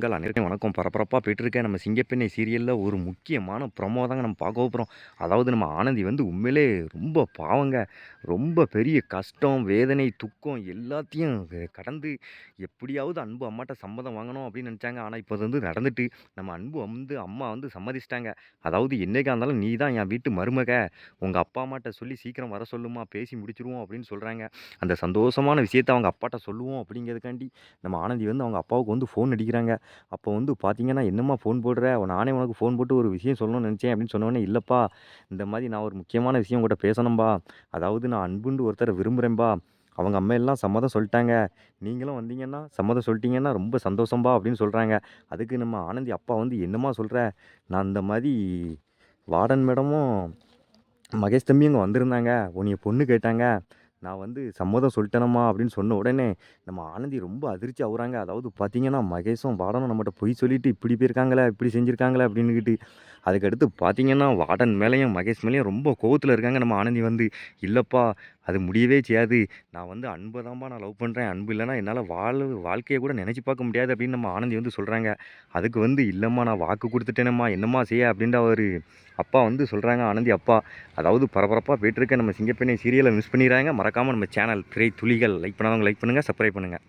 சொந்தங்கள் அனைவருக்கும் வணக்கம். பரபரப்பாக போயிட்டுருக்கேன். நம்ம சிங்கப்பெண்ணை சீரியலில் ஒரு முக்கியமான ப்ரொமோ தாங்க நம்ம பார்க்க போகிறோம் அதாவது நம்ம ஆனந்தி வந்து உண்மையிலே ரொம்ப பாவங்க. ரொம்ப பெரிய கஷ்டம் வேதனை துக்கம் எல்லாத்தையும் கடந்து எப்படியாவது அன்பு அம்மாட்ட சம்மதம் வாங்கணும் அப்படின்னு நினச்சாங்க. ஆனால் இப்போ வந்து நடந்துட்டு நம்ம அன்பு வந்து அம்மா வந்து சம்மதிச்சிட்டாங்க. அதாவது என்னைக்கா இருந்தாலும் நீ தான் என் வீட்டு மருமக. உங்கள் அப்பா அம்மாட்ட சொல்லி சீக்கிரம் வர சொல்லுமா பேசி முடிச்சிருவோம் அப்படின்னு சொல்கிறாங்க அந்த சந்தோஷமான விஷயத்தை அவங்க அப்பாட்ட சொல்லுவோம் அப்படிங்கிறதுக்காண்டி நம்ம ஆனந்தி வந்து அவங்க அப்பாவுக்கு வந்து ஃபோன் அடிக்கிறாங்க. அப்போ வந்து பார்த்தீங்கன்னா என்னம்மா ஃபோன் போடுற? நானே உனக்கு ஃபோன் போட்டு ஒரு விஷயம் சொல்லணும்னு நினச்சேன் அப்படின்னு சொன்னோடனே இல்லைப்பா இந்த மாதிரி நான் ஒரு முக்கியமான விஷயம் உங்கள்கிட்ட பேசணும்பா. அதாவது நான் அன்புண்டு ஒருத்தரை விரும்புகிறேன்பா அவங்க அம்மா எல்லாம் சம்மதம் சொல்லிட்டாங்க. நீங்களும் வந்தீங்கன்னா சம்மதம் சொல்லிட்டீங்கன்னா ரொம்ப சந்தோஷம்பா அப்படின்னு சொல்கிறாங்க அதுக்கு நம்ம ஆனந்தி அப்பா வந்து என்னம்மா சொல்கிற நான் இந்த மாதிரி வார்டன் மேடமும் மகேஷ் தம்பி இங்கே வந்திருந்தாங்க. உன்னைய பொண்ணு கேட்டாங்க. நான் வந்து சம்மதம் சொல்லிட்டேனம்மா அப்படின்னு சொன்ன உடனே நம்ம ஆனந்தி ரொம்ப அதிர்ச்சி ஆகுறாங்க. அதாவது பார்த்தீங்கன்னா மகேஷும் வார்டனும் நம்மகிட்ட பொய் சொல்லிட்டு இப்படி போயிருக்காங்களே இப்படி செஞ்சுருக்காங்களே அப்படின்னுக்கிட்டு அதுக்கடுத்து பார்த்தீங்கன்னா வார்டன் மேலேயும் மகேஷ் மேலேயும் ரொம்ப கோவத்தில் இருக்காங்க நம்ம ஆனந்தி வந்து. இல்லைப்பா அது முடியவே செய்யாது. நான் வந்து அன்பை தான்ப்பா நான் லவ் பண்ணுறேன் அன்பு இல்லைன்னா என்னால் வாழ வாழ்க்கையை கூட நினச்சி பார்க்க முடியாது அப்படின்னு நம்ம ஆனந்தி வந்து சொல்கிறாங்க அதுக்கு வந்து இல்லைம்மா நான் வாக்கு கொடுத்துட்டேனம்மா. என்னம்மா செய்ய? அப்படின்ட்டு அவர் அப்பா வந்து சொல்கிறாங்க ஆனந்தி அப்பா. அதாவது பரபரப்பாக போயிட்டுருக்க நம்ம சிங்கப்பெண்ணை சீரியலை மிஸ் பண்ணிடுறாங்க மறக்காமல் நம்ம சேனல் திரை துளிகள் லைக் பண்ணாதவங்க லைக் பண்ணுங்கள் சப்ஸ்கிரைப் பண்ணுங்கள்